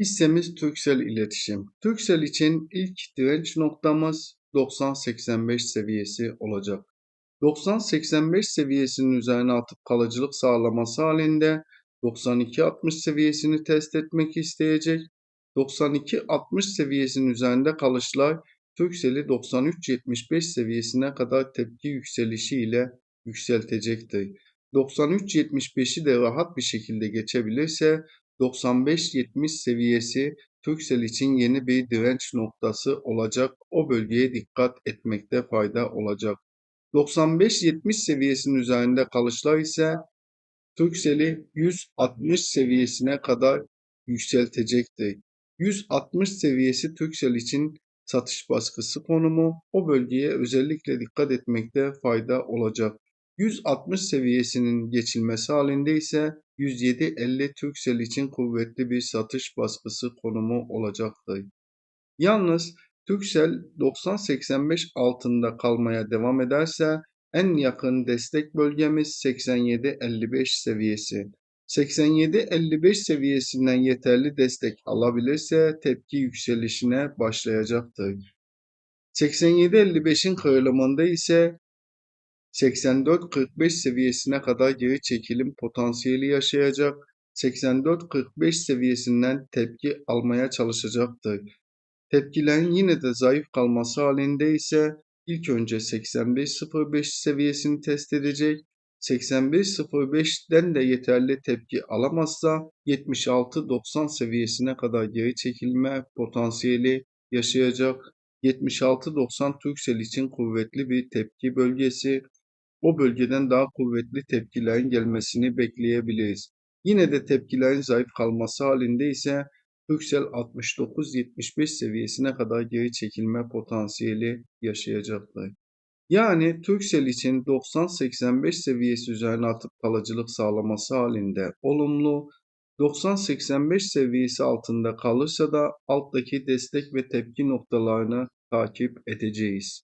Hissemiz Turkcell İletişim. Turkcell için ilk direnç noktamız 90-85 seviyesi olacak. 90-85 seviyesinin üzerine atıp kalıcılık sağlaması halinde 92-60 seviyesini test etmek isteyecek. 92-60 seviyesinin üzerinde kalışlar Turkcell'i 93-75 seviyesine kadar tepki yükselişi ile yükseltecektir. 93-75'i de rahat bir şekilde geçebilirse 95-70 seviyesi Turkcell için yeni bir direnç noktası olacak. O bölgeye dikkat etmekte fayda olacak. 95-70 seviyesinin üzerinde kalışlar ise Turkcell'i 160 seviyesine kadar yükseltecektir. 160 seviyesi Turkcell için satış baskısı konumu. O bölgeye özellikle dikkat etmekte fayda olacak. 160 seviyesinin geçilmesi halinde ise 107.50 Turkcell için kuvvetli bir satış baskısı konumu olacaktır. Yalnız Turkcell 90-85 altında kalmaya devam ederse en yakın destek bölgemiz 87-55 seviyesi. 87-55 seviyesinden yeterli destek alabilirse tepki yükselişine başlayacaktır. 87-55'in kırılımında ise 84-45 seviyesine kadar geri çekilim potansiyeli yaşayacak. 84-45 seviyesinden tepki almaya çalışacaktır. Tepkilerin yine de zayıf kalması halinde ise ilk önce 85-05 seviyesini test edecek. 85-05'ten de yeterli tepki alamazsa 76-90 seviyesine kadar geri çekilme potansiyeli yaşayacak. 76-90 Turkcell için kuvvetli bir tepki bölgesi o bölgeden daha kuvvetli tepkilerin gelmesini bekleyebiliriz. Yine de tepkilerin zayıf kalması halinde ise Turkcell 69-75 seviyesine kadar geri çekilme potansiyeli yaşayacaktır. Yani Turkcell için 90-85 seviyesi üzerine atıp kalıcılık sağlaması halinde olumlu, 90-85 seviyesi altında kalırsa da alttaki destek ve tepki noktalarını takip edeceğiz.